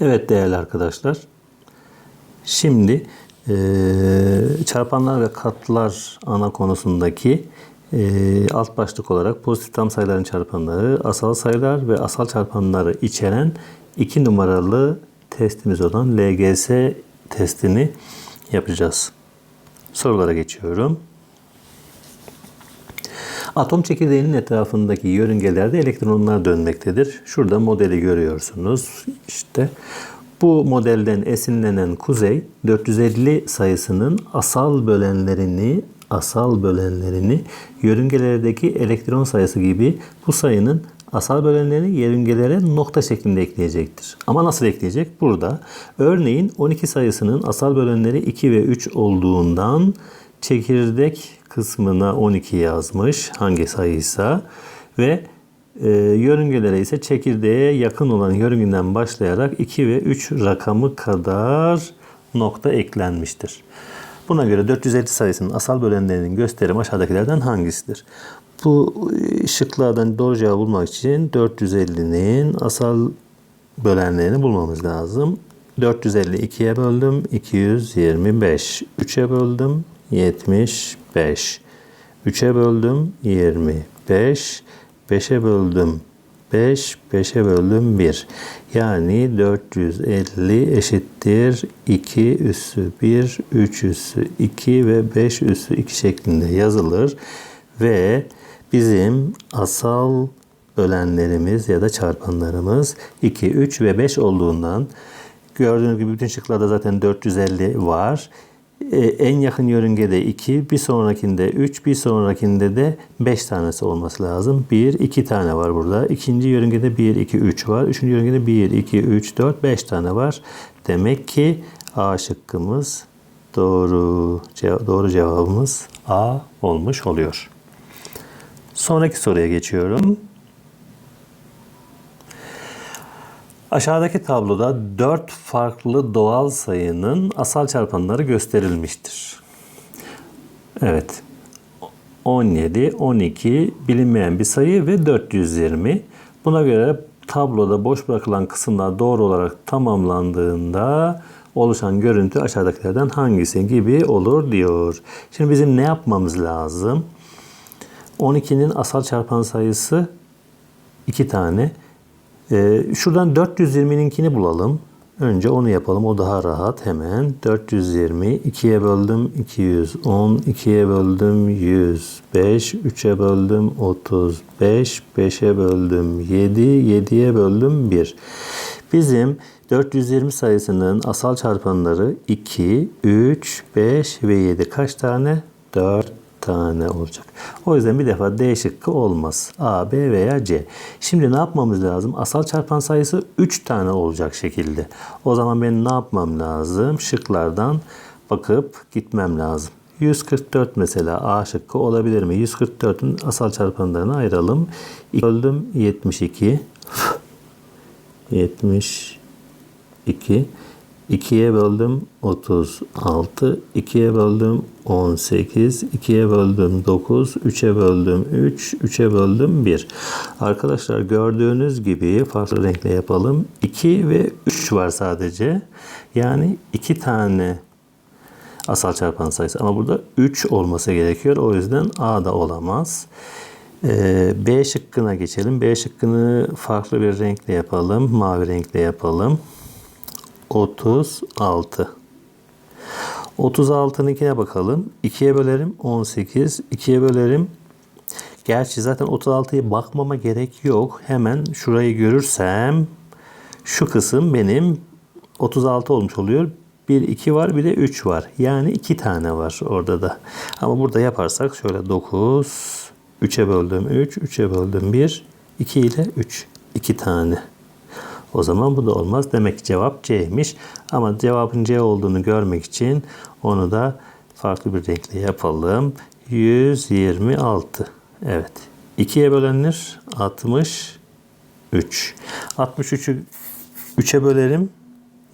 Evet değerli arkadaşlar. Şimdi eee, çarpanlar ve katlar ana konusundaki eee, alt başlık olarak pozitif tam sayıların çarpanları, asal sayılar ve asal çarpanları içeren 2 numaralı testimiz olan LGS testini yapacağız. Sorulara geçiyorum. Atom çekirdeğinin etrafındaki yörüngelerde elektronlar dönmektedir. Şurada modeli görüyorsunuz. İşte bu modelden esinlenen kuzey 450 sayısının asal bölenlerini asal bölenlerini yörüngelerdeki elektron sayısı gibi bu sayının asal bölenlerini yörüngelere nokta şeklinde ekleyecektir. Ama nasıl ekleyecek? Burada örneğin 12 sayısının asal bölenleri 2 ve 3 olduğundan çekirdek kısmına 12 yazmış hangi sayıysa ve e, yörüngelere ise çekirdeğe yakın olan yörüngeden başlayarak 2 ve 3 rakamı kadar nokta eklenmiştir. Buna göre 450 sayısının asal bölenlerinin gösterim aşağıdakilerden hangisidir? Bu e, şıklardan doğru cevabı bulmak için 450'nin asal bölenlerini bulmamız lazım. 450 2'ye böldüm 225. 3'e böldüm 75. 3'e böldüm 25. 5'e böldüm 5, 5'e böldüm 1. Yani 450 eşittir 2 üssü 1, 3 üssü 2 ve 5 üssü 2 şeklinde yazılır. Ve bizim asal bölenlerimiz ya da çarpanlarımız 2, 3 ve 5 olduğundan gördüğünüz gibi bütün şıklarda zaten 450 var. Ee, en yakın yörüngede 2, bir sonrakinde 3, bir sonrakinde de 5 tanesi olması lazım. 1, 2 tane var burada. İkinci yörüngede 1, 2, 3 var. Üçüncü yörüngede 1, 2, 3, 4, 5 tane var. Demek ki A şıkkımız doğru. Cev- doğru cevabımız A olmuş oluyor. Sonraki soruya geçiyorum. Aşağıdaki tabloda 4 farklı doğal sayının asal çarpanları gösterilmiştir. Evet. 17, 12 bilinmeyen bir sayı ve 420. Buna göre tabloda boş bırakılan kısımlar doğru olarak tamamlandığında oluşan görüntü aşağıdakilerden hangisi gibi olur diyor. Şimdi bizim ne yapmamız lazım? 12'nin asal çarpan sayısı 2 tane. Ee, şuradan 420'ninkini bulalım. Önce onu yapalım. O daha rahat. Hemen 420 2'ye böldüm 210 2'ye böldüm 105 3'e böldüm 35 5'e böldüm 7 7'ye böldüm 1. Bizim 420 sayısının asal çarpanları 2, 3, 5 ve 7 kaç tane? 4 tane olacak. O yüzden bir defa D şıkkı olmaz. A, B veya C. Şimdi ne yapmamız lazım? Asal çarpan sayısı 3 tane olacak şekilde. O zaman ben ne yapmam lazım? Şıklardan bakıp gitmem lazım. 144 mesela A şıkkı olabilir mi? 144'ün asal çarpanlarını ayıralım. Böldüm 72. 72. 2'ye böldüm 36, 2'ye böldüm 18, 2'ye böldüm 9, 3'e böldüm 3, 3'e böldüm 1. Arkadaşlar gördüğünüz gibi farklı renkle yapalım. 2 ve 3 var sadece. Yani 2 tane asal çarpan sayısı. Ama burada 3 olması gerekiyor. O yüzden A da olamaz. Ee, B şıkkına geçelim. B şıkkını farklı bir renkle yapalım. Mavi renkle yapalım. 36. 36'nınkine bakalım. 2'ye bölerim 18. 2'ye bölerim. Gerçi zaten 36'ya bakmama gerek yok. Hemen şurayı görürsem şu kısım benim 36 olmuş oluyor. 1, 2 var bir de 3 var. Yani 2 tane var orada da. Ama burada yaparsak şöyle 9, 3'e böldüm 3, 3'e böldüm 1, 2 ile 3. 2 tane. O zaman bu da olmaz. Demek ki cevap C'ymiş. Ama cevabın C olduğunu görmek için onu da farklı bir renkle yapalım. 126. Evet. 2'ye bölünür 63. 63'ü 3'e bölerim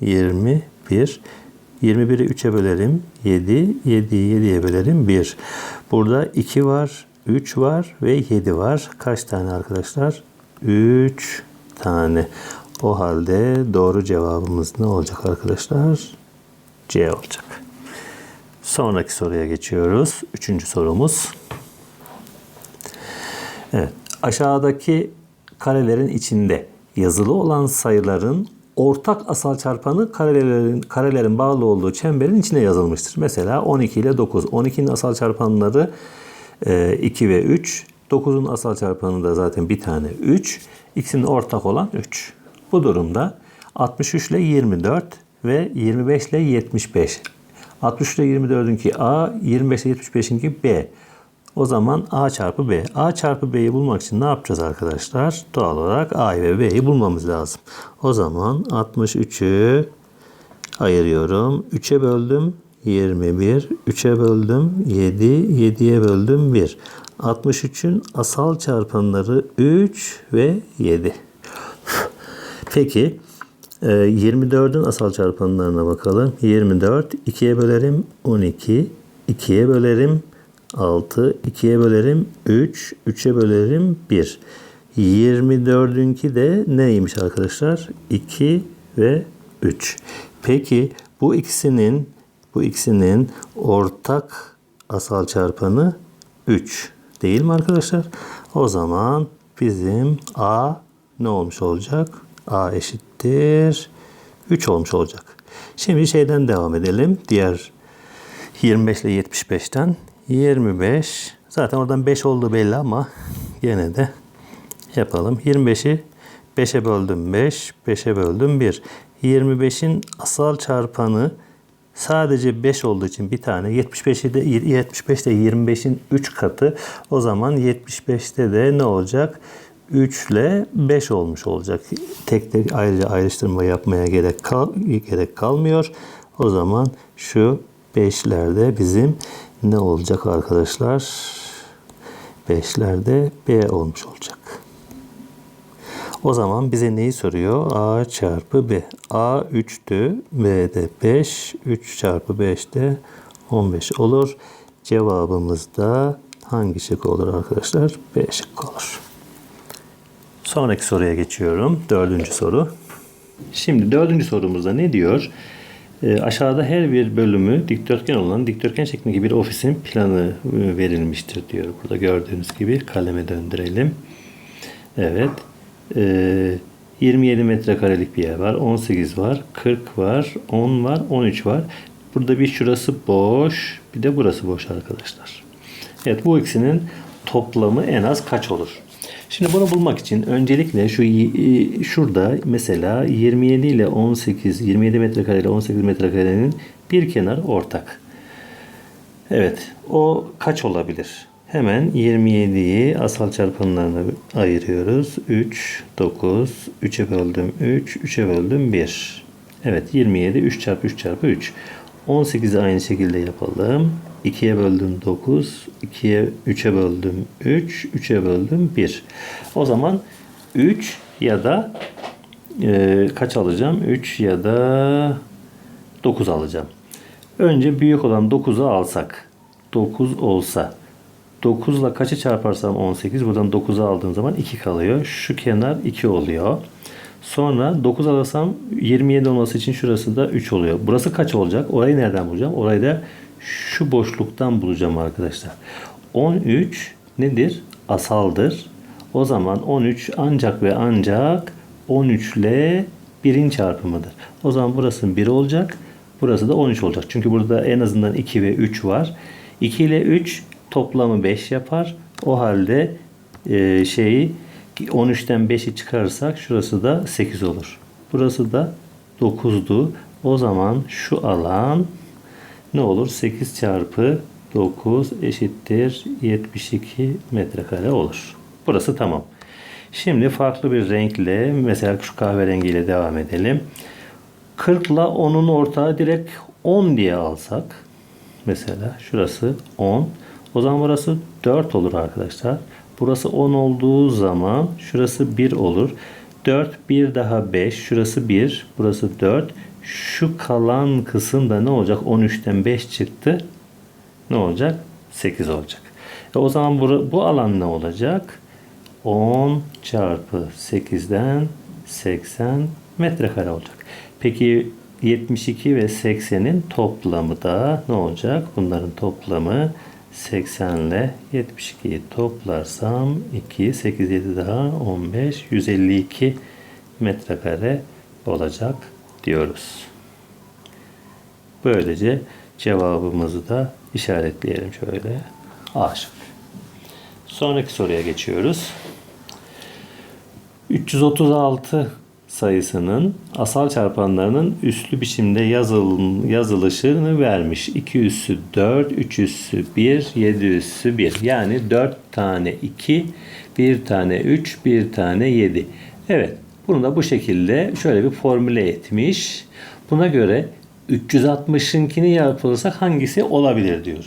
21. 21'i 3'e bölerim 7. 7'yi 7'ye bölerim 1. Burada 2 var, 3 var ve 7 var. Kaç tane arkadaşlar? 3 tane. O halde doğru cevabımız ne olacak arkadaşlar? C olacak. Sonraki soruya geçiyoruz. Üçüncü sorumuz. Evet. Aşağıdaki karelerin içinde yazılı olan sayıların ortak asal çarpanı karelerin, karelerin bağlı olduğu çemberin içine yazılmıştır. Mesela 12 ile 9. 12'nin asal çarpanları e, 2 ve 3. 9'un asal çarpanı da zaten bir tane 3. İkisinin ortak olan 3. Bu durumda 63 ile 24 ve 25 ile 75. 63 ile 24'ünki A, 25 ile 75'inki B. O zaman A çarpı B. A çarpı B'yi bulmak için ne yapacağız arkadaşlar? Doğal olarak A'yı ve B'yi bulmamız lazım. O zaman 63'ü ayırıyorum. 3'e böldüm 21. 3'e böldüm 7. 7'ye böldüm 1. 63'ün asal çarpanları 3 ve 7. Peki e, 24'ün asal çarpanlarına bakalım. 24 2'ye bölerim 12. 2'ye bölerim 6. 2'ye bölerim 3. 3'e bölerim 1. 24'ünki de neymiş arkadaşlar? 2 ve 3. Peki bu ikisinin bu ikisinin ortak asal çarpanı 3. Değil mi arkadaşlar? O zaman bizim A ne olmuş olacak? A eşittir 3 olmuş olacak. Şimdi şeyden devam edelim. Diğer 25 ile 75'ten 25 zaten oradan 5 olduğu belli ama gene de yapalım. 25'i 5'e böldüm 5, 5'e böldüm 1. 25'in asal çarpanı sadece 5 olduğu için bir tane 75'i de 75 de 25'in 3 katı. O zaman 75'te de ne olacak? 3 ile 5 olmuş olacak. Tek tek ayrıca ayrıştırma yapmaya gerek kal gerek kalmıyor. O zaman şu 5'lerde bizim ne olacak arkadaşlar? 5'lerde B olmuş olacak. O zaman bize neyi soruyor? A çarpı B. A 3'tü. B de 5. 3 çarpı 5 de 15 olur. Cevabımız da hangi şık olur arkadaşlar? B şık olur. Sonraki soruya geçiyorum. Dördüncü soru. Şimdi dördüncü sorumuzda ne diyor? E, aşağıda her bir bölümü dikdörtgen olan dikdörtgen şeklindeki bir ofisin planı e, verilmiştir diyor. Burada gördüğünüz gibi kaleme döndürelim. Evet. E, 27 metrekarelik bir yer var. 18 var. 40 var. 10 var. 13 var. Burada bir şurası boş. Bir de burası boş arkadaşlar. Evet bu ikisinin toplamı en az kaç olur? Şimdi bunu bulmak için öncelikle şu şurada mesela 27 ile 18, 27 metrekare ile 18 metrekarenin bir kenar ortak. Evet, o kaç olabilir? Hemen 27'yi asal çarpanlarına ayırıyoruz. 3, 9, 3'e böldüm 3, 3'e böldüm 1. Evet 27, 3 çarpı 3 çarpı 3. 18'i aynı şekilde yapalım. 2'ye böldüm 9, 2'ye 3'e böldüm 3, 3'e böldüm 1. O zaman 3 ya da e, kaç alacağım? 3 ya da 9 alacağım. Önce büyük olan 9'u alsak. 9 olsa 9 ile kaçı çarparsam 18. Buradan 9'u aldığım zaman 2 kalıyor. Şu kenar 2 oluyor. Sonra 9 alırsam 27 olması için şurası da 3 oluyor. Burası kaç olacak? Orayı nereden bulacağım? Orayı da şu boşluktan bulacağım arkadaşlar. 13 nedir? Asaldır. O zaman 13 ancak ve ancak 13 ile 1'in çarpımıdır. O zaman burası 1 olacak. Burası da 13 olacak. Çünkü burada en azından 2 ve 3 var. 2 ile 3 toplamı 5 yapar. O halde e, şeyi 13'ten 5'i çıkarırsak şurası da 8 olur. Burası da 9'du. O zaman şu alan ne olur? 8 çarpı 9 eşittir 72 metrekare olur. Burası tamam. Şimdi farklı bir renkle mesela şu kahverengiyle devam edelim. 40 ile 10'un ortağı direkt 10 diye alsak mesela şurası 10 o zaman burası 4 olur arkadaşlar. Burası 10 olduğu zaman şurası 1 olur. 4 1 daha 5 şurası 1 burası 4 şu kalan kısım da ne olacak? 13'ten 5 çıktı. Ne olacak? 8 olacak. E o zaman bu, bu alan ne olacak? 10 çarpı 8'den 80 metrekare olacak. Peki 72 ve 80'in toplamı da ne olacak? Bunların toplamı 80 ile 72'yi toplarsam 2, 8, 7 daha 15, 152 metrekare olacak diyoruz. Böylece cevabımızı da işaretleyelim şöyle. A şıkkı. Sonraki soruya geçiyoruz. 336 sayısının asal çarpanlarının üslü biçimde yazıl, yazılışını vermiş. 2 üssü 4, 3 üssü 1, 7 üssü 1. Yani 4 tane 2, 1 tane 3, 1 tane 7. Evet, bunu da bu şekilde şöyle bir formüle etmiş. Buna göre 360'ınkini yapılırsak hangisi olabilir diyor.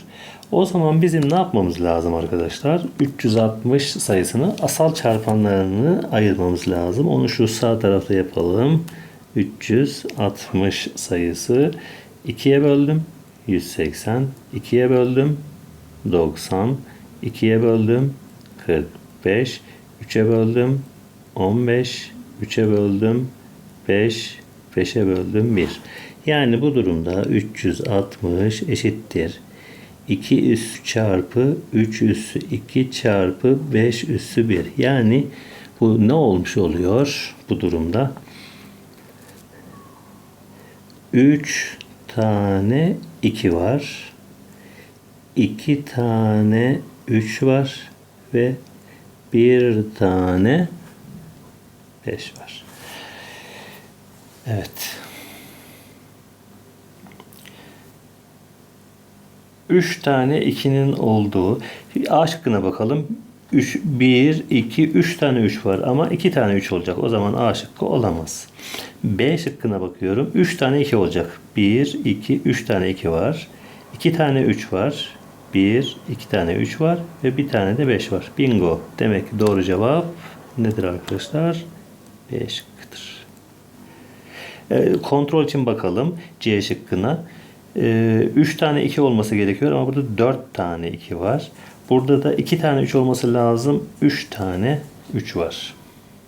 O zaman bizim ne yapmamız lazım arkadaşlar? 360 sayısını asal çarpanlarını ayırmamız lazım. Onu şu sağ tarafta yapalım. 360 sayısı 2'ye böldüm. 180. 2'ye böldüm. 90. 2'ye böldüm. 45. 3'e böldüm. 15. 3'e böldüm. 5. 5'e böldüm 1. Yani bu durumda 360 eşittir. 2 üssü çarpı 3 üssü 2 çarpı 5 üssü 1. Yani bu ne olmuş oluyor bu durumda? 3 tane 2 var. 2 tane 3 var ve 1 tane 5 var. Evet. 3 tane 2'nin olduğu A şıkkına bakalım. 3, 1, 2, 3 tane 3 var ama 2 tane 3 olacak. O zaman A şıkkı olamaz. B şıkkına bakıyorum. 3 tane 2 olacak. 1, 2, 3 tane 2 var. 2 tane 3 var. 1, 2 tane 3 var ve bir tane de 5 var. Bingo. Demek ki doğru cevap nedir arkadaşlar? B şıkkıdır. E, kontrol için bakalım C şıkkına. 3 tane 2 olması gerekiyor ama burada 4 tane 2 var. Burada da 2 tane 3 olması lazım. 3 tane 3 var.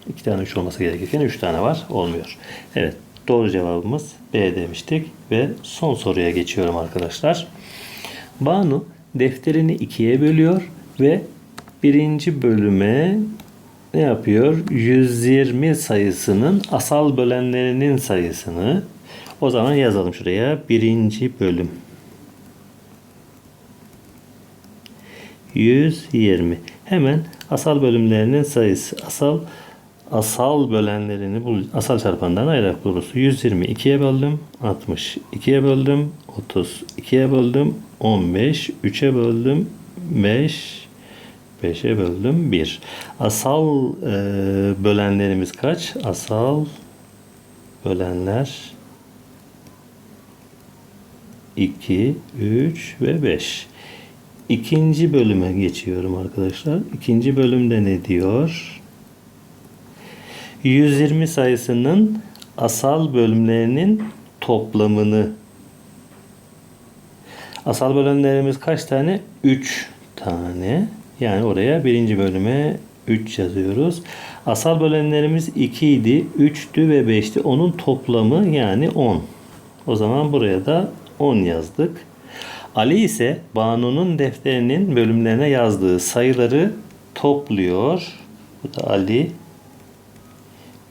2 tane 3 olması gerekirken 3 tane var. Olmuyor. Evet. Doğru cevabımız B demiştik. Ve son soruya geçiyorum arkadaşlar. Banu defterini ikiye bölüyor ve birinci bölüme ne yapıyor? 120 sayısının asal bölenlerinin sayısını o zaman yazalım şuraya. Birinci bölüm. 120. Hemen asal bölümlerinin sayısı. Asal asal bölenlerini bul, asal çarpanlarını ayırarak buluruz. 120 2'ye böldüm. 60. 2'ye böldüm. 30. 2'ye böldüm. 15. 3'e böldüm. 5. 5'e böldüm 1. Asal e, bölenlerimiz kaç? Asal bölenler 2, 3 ve 5. İkinci bölüme geçiyorum arkadaşlar. İkinci bölümde ne diyor? 120 sayısının asal bölümlerinin toplamını Asal bölümlerimiz kaç tane? 3 tane. Yani oraya birinci bölüme 3 yazıyoruz. Asal bölenlerimiz 2 idi, 3'tü ve 5'ti. Onun toplamı yani 10. O zaman buraya da 10 yazdık. Ali ise Banu'nun defterinin bölümlerine yazdığı sayıları topluyor. Bu da Ali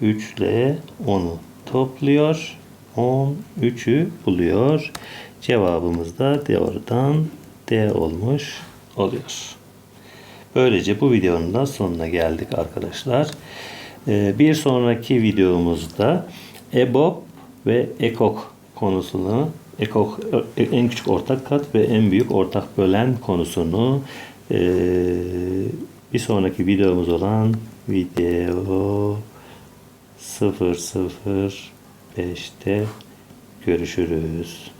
3 ile 10'u topluyor. 10, 3'ü buluyor. Cevabımız da doğrudan D olmuş oluyor. Böylece bu videonun da sonuna geldik arkadaşlar. Ee, bir sonraki videomuzda EBOB ve EKOK konusunu ekok, en küçük ortak kat ve en büyük ortak bölen konusunu e, bir sonraki videomuz olan video 005'te görüşürüz.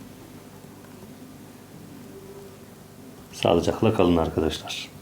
Sağlıcakla kalın arkadaşlar.